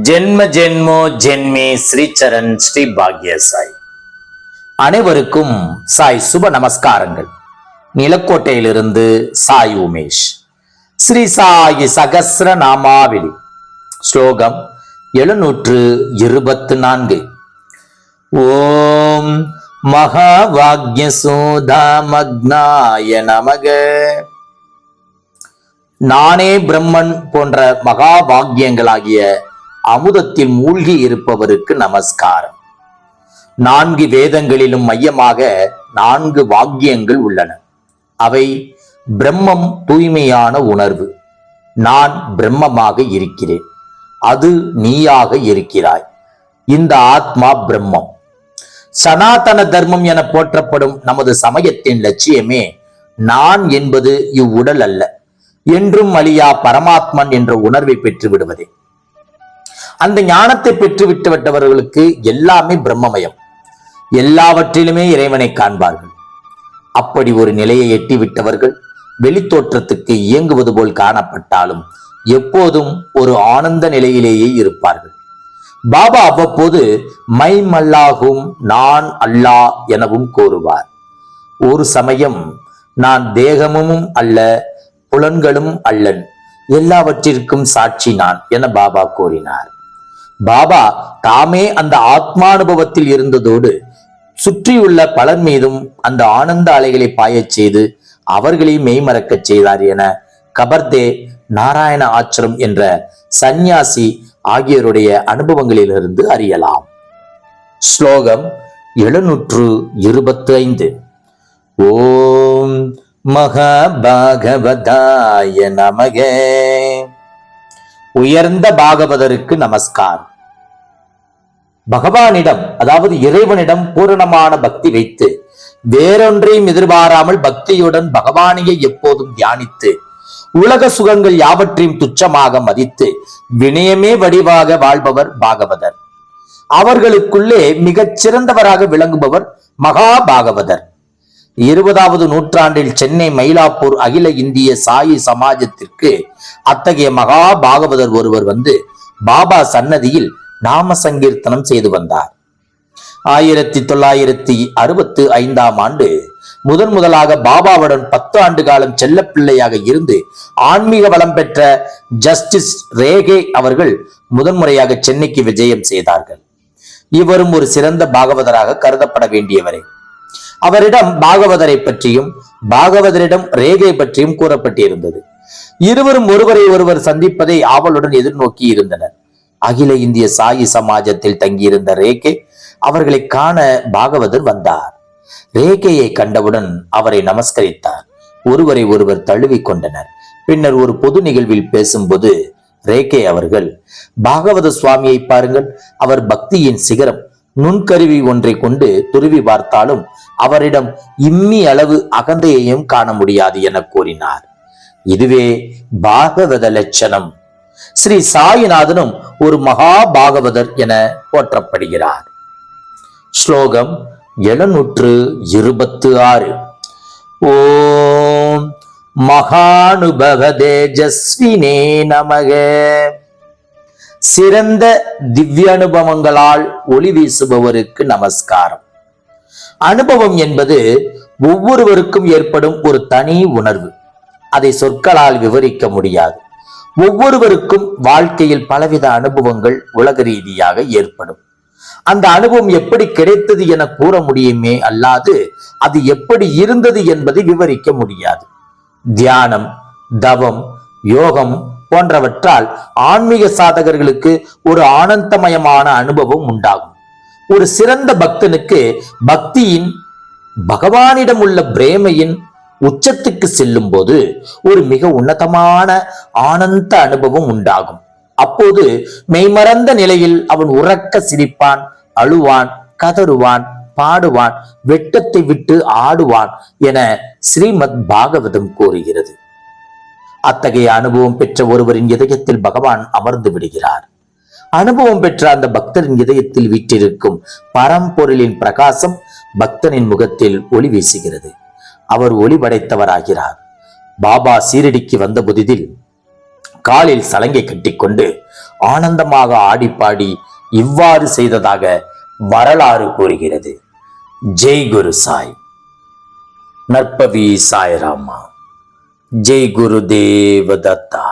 ஜென்ம ஜென்மோ ஜென்மே ஸ்ரீச்சரண் ஸ்ரீ பாக்ய சாய் அனைவருக்கும் சாய் சுப நமஸ்காரங்கள். நிலக்கோட்டையிலிருந்து சாய் உமேஷ். ஸ்ரீ சாயி சகசிர நாமாவளி. ஸ்லோகம் எழுநூற்று இருபத்து நான்கு. ஓம் மகாவாக்ய சூதாமக்னாய நமக. நானே பிரம்மன் போன்ற மகா வாக்கியங்களாகிய அமுதத்தில் மூழ்கி இருப்பவருக்கு நமஸ்காரம். நான்கு வேதங்களிலும் மையமாக நான்கு வாக்கியங்கள் உள்ளன. அவை பிரம்மம் தூய்மையான உணர்வு. நான் பிரம்மமாக இருக்கிறேன். அது நீயாக இருக்கிறாய். இந்த ஆத்மா பிரம்மம். சனாதன தர்மம் என போற்றப்படும் நமது சமயத்தின் லட்சியமே நான் என்பது இவ்வுடல் அல்ல. என்றும் அழியா பரமாத்மன் என்ற உணர்வை பெற்று விடுவதே அந்த ஞானத்தை பெற்று விட்டுவிட்டவர்களுக்கு எல்லாமே பிரம்மமயம். எல்லாவற்றிலுமே இறைவனை காண்பார்கள். அப்படி ஒரு நிலையை எட்டி விட்டவர்கள் வெளித்தோற்றத்துக்கு இயங்குவது போல் காணப்பட்டாலும் எப்போதும் ஒரு ஆனந்த நிலையிலேயே இருப்பார்கள். பாபா அவ்வப்போது மை மல்லாகும் நான் அல்லா எனவும் கூறுவார். ஒரு சமயம் நான் தேகமும் அல்ல புலன்களும் அல்லன் எல்லாவற்றிற்கும் சாட்சி நான் என பாபா கூறினார். பாபா தாமே அந்த ஆத்மானுபவத்தில் இருந்ததோடு சுற்றியுள்ள பலர் மீதும் அந்த ஆனந்த அலைகளை பாயச் செய்து அவர்களை மெய்மறக்கச் செய்தார் என கபர்தே நாராயண ஆச்சரம் என்ற சந்நியாசி ஆகியோருடைய அனுபவங்களிலிருந்து அறியலாம். ஸ்லோகம் எழுநூற்று இருபத்தி ஐந்து ஓம் மகாபாகவதாய நமக. உயர்ந்த பாகவதருக்கு நமஸ்காரம் பகவானிடம் அதாவது இறைவனிடம் பூரணமான பக்தி வைத்து வேறொன்றையும் எதிர்பாராமல் பக்தியுடன் பகவானையே எப்போதும் தியானித்து உலக சுகங்கள் யாவற்றையும் துச்சமாக மதித்து வினயமே வடிவாக வாழ்பவர் பாகவதர். அவர்களுக்குள்ளே மிகச் சிறந்தவராக விளங்குபவர் மகா பாகவதர். இருபதாவது நூற்றாண்டில் சென்னை மயிலாப்பூர் அகில இந்திய சாயி சமாஜத்திற்கு அத்தகைய மகா பாகவதர் ஒருவர் வந்து பாபா சன்னதியில் நாம சங்கீர்த்தனம் செய்து வந்தார். ஆயிரத்தி தொள்ளாயிரத்தி அறுபத்து ஐந்தாம் ஆண்டு முதன் முதலாக பாபாவுடன் பத்து ஆண்டு காலம் செல்லப்பிள்ளையாக இருந்து ஆன்மீக வளம் பெற்ற ஜஸ்டிஸ் ரேகே அவர்கள் முதன்முறையாக சென்னைக்கு விஜயம் செய்தார்கள். இவரும் ஒரு சிறந்த பாகவதராக கருதப்பட வேண்டியவரே. அவரிடம் பாகவதரை பற்றியும் பாகவதரிடம் ரேகை பற்றியும் கூறப்பட்டிருந்தது. இருவரும் ஒருவரை ஒருவர் சந்திப்பதை ஆவலுடன் எதிர்நோக்கி இருந்தனர். அகில இந்திய சாயி சமாஜத்தில் தங்கியிருந்த ரேகே அவர்களை காண பாகவதர் வந்தார். ரேகையை கண்டவுடன் அவரை நமஸ்கரித்தார். ஒருவரை ஒருவர் தழுவிக் கொண்டனர். பின்னர் ஒரு பொது நிகழ்வில் பேசும்போது ரேகே அவர்கள் பாகவத சுவாமியை பாருங்கள் அவர் பக்தியின் சிகரம். நுண்கருவி ஒன்றை கொண்டு துருவி பார்த்தாலும் அவரிடம் இம்மி அளவு அகந்தையையும் காண முடியாது என கூறினார். இதுவே பாகவத லட்சணம். ஸ்ரீ சாயிநாதனும் ஒரு மகா பாகவதர் என போற்றப்படுகிறார். ஸ்லோகம் எழுநூற்று இருபத்து ஆறு ஓம் மகானுபவ தேஜஸ்வினே நமக. சிறந்த திவ்ய அனுபவங்களால் ஒளி வீசுபவருக்கு நமஸ்காரம். அனுபவம் என்பது ஒவ்வொருவருக்கும் ஏற்படும் ஒரு தனி உணர்வு. அதை சொற்களால் விவரிக்க முடியாது. ஒவ்வொருவருக்கும் வாழ்க்கையில் பலவித அனுபவங்கள் உலக ரீதியாக ஏற்படும். அந்த அனுபவம் எப்படி கிடைத்தது என கூற முடியுமே அல்லாது அது எப்படி இருந்தது என்பதை விவரிக்க முடியாது. தியானம் தவம் யோகம் போன்றவற்றால் ஆன்மீக சாதகர்களுக்கு ஒரு ஆனந்தமயமான அனுபவம் உண்டாகும். ஒரு சிறந்த பக்தனுக்கு பக்தியின் பகவானிடம் உள்ள பிரேமையின் உச்சத்துக்கு செல்லும் போது ஒரு மிக உன்னதமான ஆனந்த அனுபவம் உண்டாகும். அப்போது மெய்மறந்த நிலையில் அவன் உறக்க சிரிப்பான் அழுவான் கதறுவான் பாடுவான் வெட்டத்தை விட்டு ஆடுவான் என ஸ்ரீமத் பாகவதம் கூறுகிறது. அத்தகைய அனுபவம் பெற்ற ஒருவரின் இதயத்தில் பகவான் அமர்ந்து விடுகிறார். அனுபவம் பெற்ற அந்த பக்தரின் இதயத்தில் வீற்றிருக்கும் பரம்பொருளின் பிரகாசம் பக்தனின் முகத்தில் ஒளி வீசுகிறது. அவர் ஒளி படைத்தவராகிறார் பாபா சீரடிக்கு வந்த புதிதில் காலில் சலங்கை கட்டிக்கொண்டு ஆனந்தமாக ஆடிப்பாடி இவ்வாறு செய்ததாக வரலாறு கூறுகிறது. ஜெய் குரு சாய் நற்பவி சாய்ராமா ஜெய் குரு தேவதத்தா